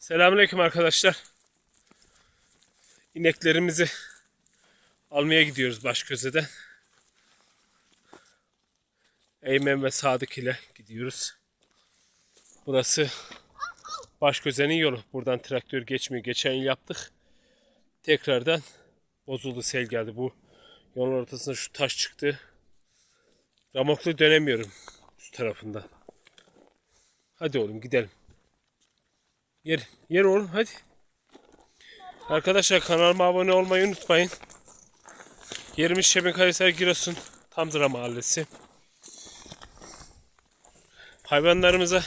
Selamünaleyküm arkadaşlar. İneklerimizi almaya gidiyoruz Başköze'den. Eymen ve Sadık ile gidiyoruz. Burası Başköze'nin yolu. Buradan traktör geçmiyor. Geçen yıl yaptık. Tekrardan bozuldu sel geldi. Bu yolun ortasına şu taş çıktı. Ramoklu dönemiyorum şu tarafından. Hadi oğlum gidelim. Yer, yer oğlum hadi. Arkadaşlar kanalıma abone olmayı unutmayın. Yerimiz Şebin Kayser Giresun Tamzıra Mahallesi. Hayvanlarımıza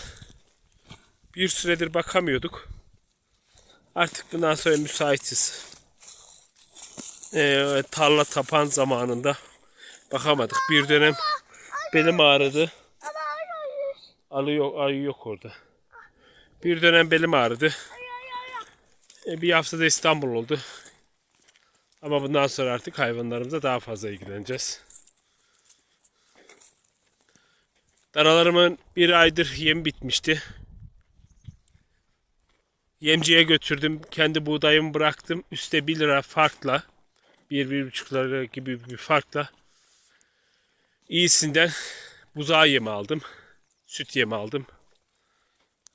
bir süredir bakamıyorduk. Artık bundan sonra müsaitiz. Ee, tarla tapan zamanında bakamadık. Bir dönem belim ağrıdı. Alı yok, ayı yok orada. Bir dönem belim ağrıdı. E, bir haftada İstanbul oldu. Ama bundan sonra artık hayvanlarımıza daha fazla ilgileneceğiz. Danalarımın bir aydır yem bitmişti. Yemciye götürdüm. Kendi buğdayımı bıraktım. Üste 1 lira farkla. 1-1,5 lira gibi bir farkla. İyisinden buzağı yemi aldım. Süt yemi aldım.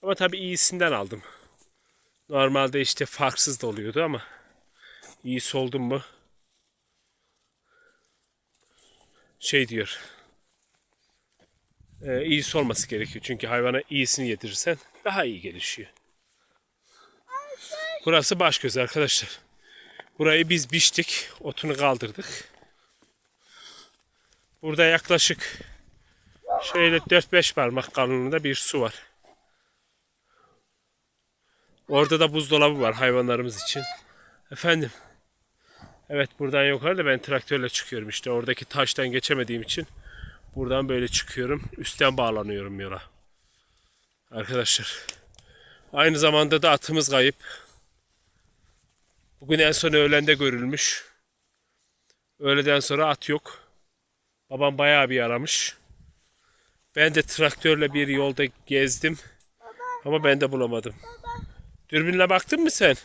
Ama tabii iyisinden aldım. Normalde işte farksız da oluyordu ama iyisi oldum mu şey diyor. E, iyisi olması gerekiyor. Çünkü hayvana iyisini yedirirsen daha iyi gelişiyor. Burası Başgöz arkadaşlar. Burayı biz biçtik. Otunu kaldırdık. Burada yaklaşık şöyle 4-5 parmak kalınlığında bir su var. Orada da buzdolabı var hayvanlarımız için. Efendim. Evet buradan yukarıda ben traktörle çıkıyorum işte. Oradaki taştan geçemediğim için buradan böyle çıkıyorum. Üstten bağlanıyorum yola. Arkadaşlar. Aynı zamanda da atımız kayıp. Bugün en son öğlende görülmüş. Öğleden sonra at yok. Babam bayağı bir aramış. Ben de traktörle bir yolda gezdim. Ama ben de bulamadım. Dürbünle baktın mı sen?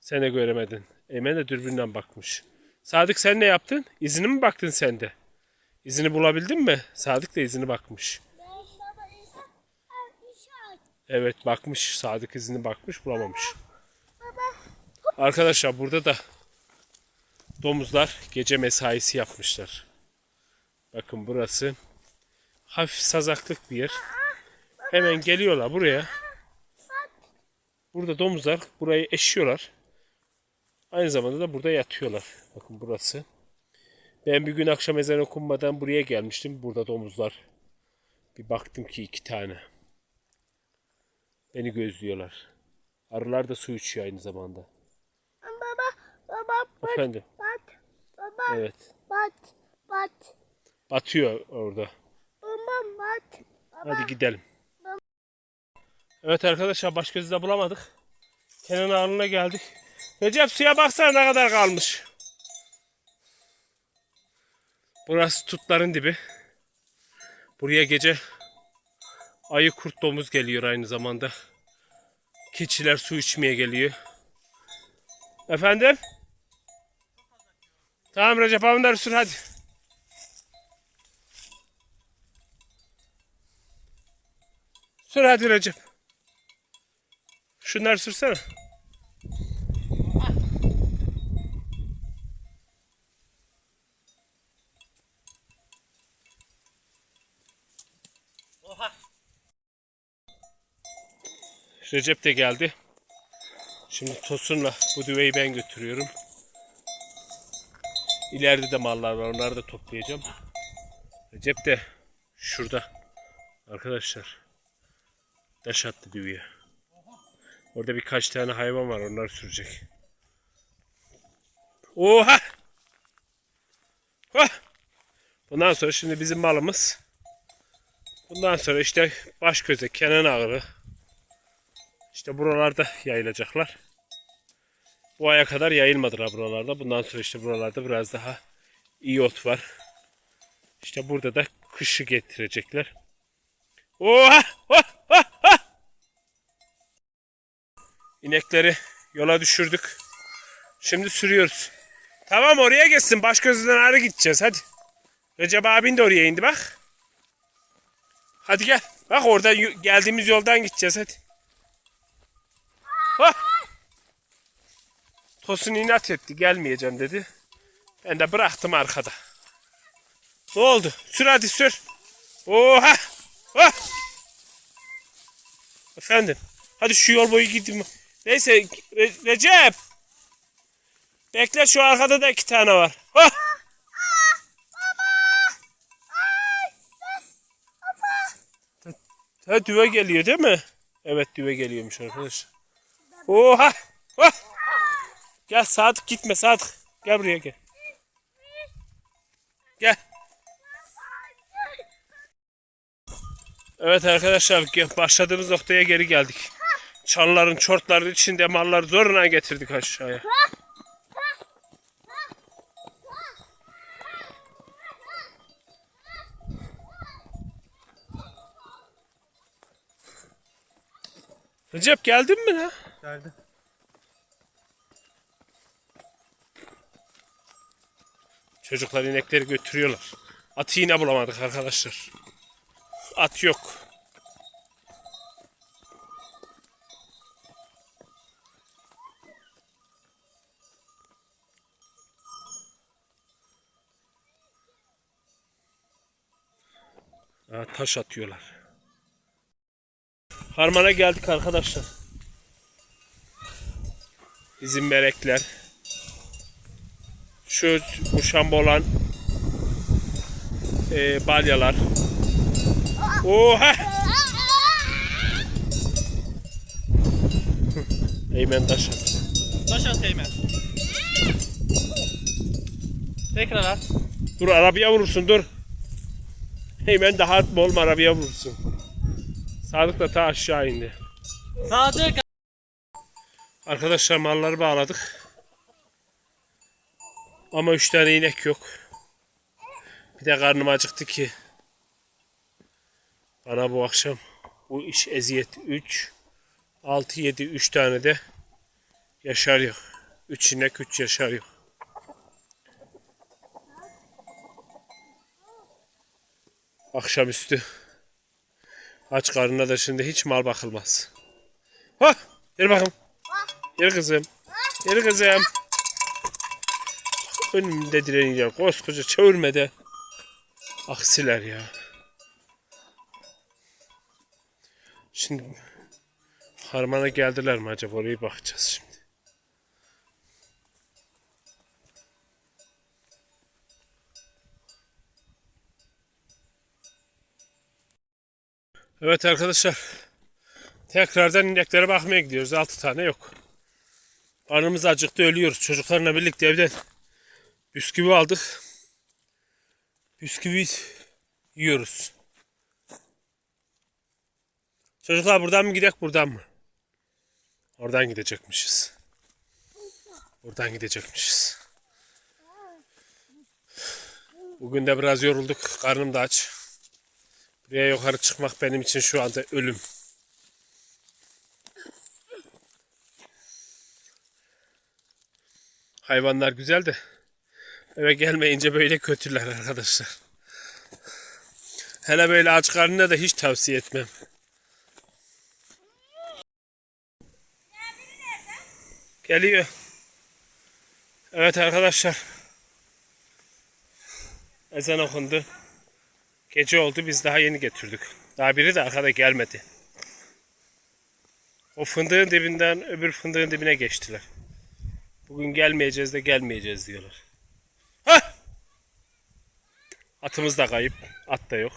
Sen de göremedin. Eymen de dürbünle bakmış. Sadık sen ne yaptın? İzini mi baktın sen de? İzini bulabildin mi? Sadık da izini bakmış. Evet bakmış. Sadık izini bakmış bulamamış. Arkadaşlar burada da domuzlar gece mesaisi yapmışlar. Bakın burası hafif sazaklık bir yer. Hemen geliyorlar buraya. Burada domuzlar burayı eşiyorlar. Aynı zamanda da burada yatıyorlar. Bakın burası. Ben bir gün akşam ezan okunmadan buraya gelmiştim. Burada domuzlar. Bir baktım ki iki tane. Beni gözlüyorlar. Arılar da su içiyor aynı zamanda. Baba, baba, bat, Efendim. bat, baba, Evet. bat, bat, Batıyor orada. baba, bat, baba. Hadi gidelim. Evet arkadaşlar başgözü de bulamadık. Kenan Ağrı'na geldik. Recep suya baksana ne kadar kalmış. Burası tutların dibi. Buraya gece ayı kurt domuz geliyor aynı zamanda. Keçiler su içmeye geliyor. Efendim? Tamam Recep abi bunları sür hadi. Sür hadi Recep. Şunları sürsene. Recep de geldi. Şimdi Tosun'la bu düveyi ben götürüyorum. İleride de mallar var. Onları da toplayacağım. Recep de şurada. Arkadaşlar. Taş attı düveye. Orada birkaç tane hayvan var. Onlar sürecek. Oha! Hah! Bundan sonra şimdi bizim malımız. Bundan sonra işte Başköze, Kenan Ağrı. İşte buralarda yayılacaklar. Bu aya kadar yayılmadılar buralarda. Bundan sonra işte buralarda biraz daha iyi ot var. İşte burada da kışı getirecekler. Oha! Oha! Oha! İnekleri yola düşürdük. Şimdi sürüyoruz. Tamam oraya geçsin. Başgözü'den ayrı gideceğiz hadi. Recep abin de oraya indi bak. Hadi gel. Bak oradan y- geldiğimiz yoldan gideceğiz hadi. Hah. Tosun inat etti gelmeyeceğim dedi. Ben de bıraktım arkada. Ne oldu? Sür hadi sür. Oha! Oh! Efendim. Hadi şu yol boyu gideyim. Neyse Re- Recep. Bekle şu arkada da iki tane var. Oh! Ha düve geliyor değil mi? Evet düve geliyormuş arkadaş. Oha! Oh! Gel Sadık gitme Sadık. Gel buraya gel. Gel. Evet arkadaşlar başladığımız noktaya geri geldik. Çalların, çortların içinde malları zoruna getirdik aşağıya. Recep geldin mi lan? Geldi. Çocuklar inekleri götürüyorlar. Atı yine bulamadık arkadaşlar. At yok. Ha, taş atıyorlar. Harman'a geldik arkadaşlar. Bizim melekler. Şu muşamba olan e, balyalar. Oha! Eymen taş at. Taş at Eymen. Tekrar at. Dur arabaya vurursun dur. Eymen daha atma olma arabaya vurursun. Sadık da ta aşağı indi. Sadık. Arkadaşlar malları bağladık. Ama üç tane inek yok. Bir de karnım acıktı ki. Bana bu akşam bu iş eziyet 3 6 7 3 tane de yaşar yok. 3 inek 3 yaşar yok. Akşamüstü aç karnına da şimdi hiç mal bakılmaz. Ha, gel bakalım. Gel kızım. Gel kızım. Önümde direniyor. Koskoca çevirme de. Aksiler ya. Şimdi harmana geldiler mi acaba oraya bakacağız şimdi. Evet arkadaşlar. Tekrardan ineklere bakmaya gidiyoruz. 6 tane yok. Karnımız acıktı ölüyoruz. Çocuklarla birlikte evden bisküvi aldık. Bisküvi yiyoruz. Çocuklar buradan mı gidek buradan mı? Oradan gidecekmişiz. Buradan gidecekmişiz. Bugün de biraz yorulduk. Karnım da aç. Buraya yukarı çıkmak benim için şu anda ölüm. Hayvanlar güzel de eve gelmeyince böyle kötüler arkadaşlar. Hele böyle aç karnına da hiç tavsiye etmem. Geliyor. Evet arkadaşlar. Ezan okundu. Gece oldu biz daha yeni getirdik. Daha biri de arkada gelmedi. O fındığın dibinden öbür fındığın dibine geçtiler. Bugün gelmeyeceğiz de gelmeyeceğiz diyorlar. Hah! Atımız da kayıp. At da yok.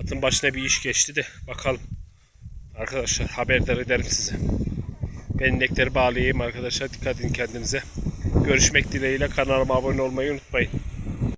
Atın başına bir iş geçti de bakalım. Arkadaşlar haberdar ederim size. Ben inekleri bağlayayım arkadaşlar. Dikkat edin kendinize. Görüşmek dileğiyle kanalıma abone olmayı unutmayın.